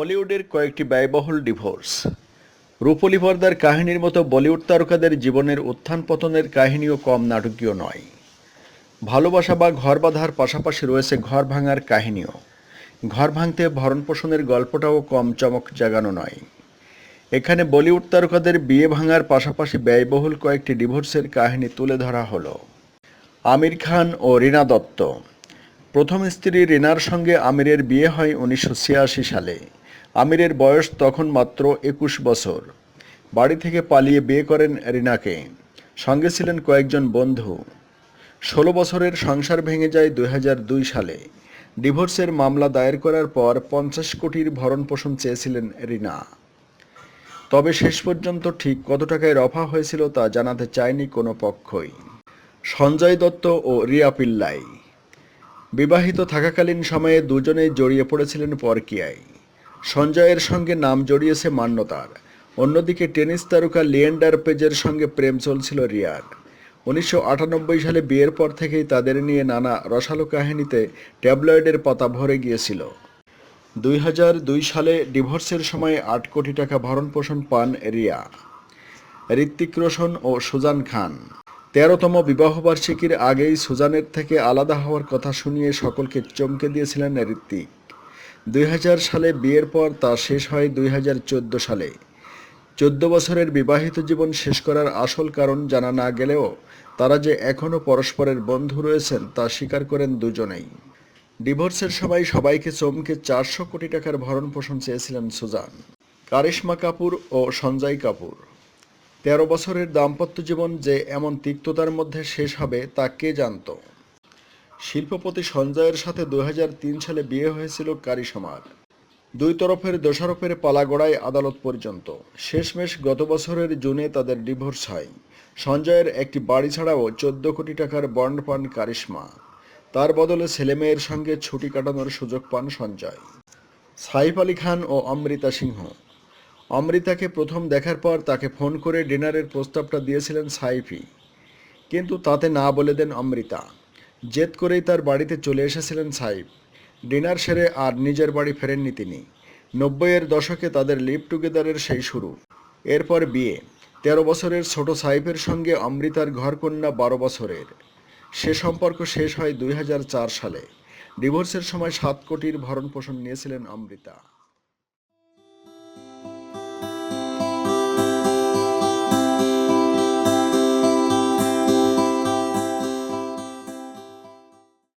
বলিউডের কয়েকটি ব্যয়বহুল ডিভোর্স। রূপলী পর্দার কাহিনীর মতো বলিউড তারকাদের জীবনের উত্থান পতনের কাহিনীও কম নাটকীয় নয়। ভালোবাসা বা ঘর বাঁধার পাশাপাশি রয়েছে ঘর ভাঙার কাহিনীও। ঘর ভাঙতে ভরণ পোষণের গল্পটাও কম চমক জাগানো নয়। এখানে বলিউড তারকাদের বিয়ে ভাঙার পাশাপাশি ব্যয়বহুল কয়েকটি ডিভোর্সের কাহিনী তুলে ধরা হলো। আমির খান ও রীনা দত্ত। প্রথম স্ত্রী রিনার সঙ্গে আমিরের বিয়ে হয় উনিশশো ছিয়াশি সালে। আমিরের বয়স তখন মাত্র একুশ বছর। বাড়ি থেকে পালিয়ে বিয়ে করেন রিনাকে। সঙ্গে ছিলেন কয়েকজন বন্ধু। ষোলো বছরের সংসার ভেঙে যায় দু হাজার দুই সালে। ডিভোর্সের মামলা দায়ের করার পর পঞ্চাশ কোটির ভরণ পোষণ চেয়েছিলেন রিনা। তবে শেষ পর্যন্ত ঠিক কত টাকায় রফা হয়েছিল তা জানাতে চায়নি কোনো পক্ষই। সঞ্জয় দত্ত ও রিয়া পিল্লাই। বিবাহিত থাকাকালীন সময়ে দুজনেই জড়িয়ে পড়েছিলেন পরকিয়ায়। সঞ্জয়ের সঙ্গে নাম জড়িয়েছে মান্যতার। অন্যদিকে টেনিস তারকা লিয়েন্ডার পেজের সঙ্গে প্রেম চলছিল রিয়ার। উনিশশো আটানব্বই সালে বিয়ের পর থেকেই তাদের নিয়ে নানা রসালো কাহিনীতে ট্যাবলয়েডের পাতা ভরে গিয়েছিল। দুই দুই সালে ডিভোর্সের সময় আট কোটি টাকা ভরণ পোষণ পান রিয়া। ঋত্বিক রোশন ও সুজান খান। তেরোতম বিবাহবার্ষিকীর আগেই সুজানের থেকে আলাদা হওয়ার কথা শুনিয়ে সকলকে চমকে দিয়েছিলেন ঋত্বিক। দুই হাজার সালে বিয়ের পর তা শেষ হয় দুই হাজার চোদ্দ সালে। চোদ্দ বছরের বিবাহিত জীবন শেষ করার আসল কারণ জানা না গেলেও তারা যে এখনও পরস্পরের বন্ধু রয়েছেন তা স্বীকার করেন দুজনেই। ডিভোর্সের সময় সবাইকে চমকে চারশো কোটি টাকার ভরণ পোষণ চেয়েছিলেন সুজান। কারিশ্মা কাপুর ও সঞ্জয় কাপুর। তেরো বছরের দাম্পত্য জীবন যে এমন তিক্ততার মধ্যে শেষ হবে তা কে জানত? শিল্পপতি সঞ্জয়ের সাথে দু হাজার তিন সালে বিয়ে হয়েছিল কারিশমার দুই তরফের দোষারোপের পালাগড়ায় আদালত পর্যন্ত। শেষমেশ গত বছরের জুনে তাদের ডিভোর্স হয়। সঞ্জয়ের একটি বাড়ি ছাড়াও চোদ্দ কোটি টাকার বন্ড পান কারিশমা। তার বদলে ছেলেমেয়ের সঙ্গে ছুটি কাটানোর সুযোগ পান সঞ্জয়। সাইফ আলী খান ও অমৃতা সিংহ। অমৃতাকে প্রথম দেখার পর তাকে ফোন করে ডিনারের প্রস্তাবটা দিয়েছিলেন সাইফি। কিন্তু তাতে না বলে দেন অমৃতা। জেদ করেই তার বাড়িতে চলে এসেছিলেন সাইফ। ডিনার সেরে আর নিজের বাড়ি ফেরেননি তিনি। নব্বইয়ের দশকে তাদের লিভ টুগেদারের সেই শুরু। এরপর বিয়ে। তেরো বছরের ছোট সাইফের সঙ্গে অমৃতার ঘরকন্যা বারো বছরের। সে সম্পর্ক শেষ হয় দুই হাজার চার সালে। ডিভোর্সের সময় সাত কোটির ভরণ পোষণ নিয়েছিলেন অমৃতা।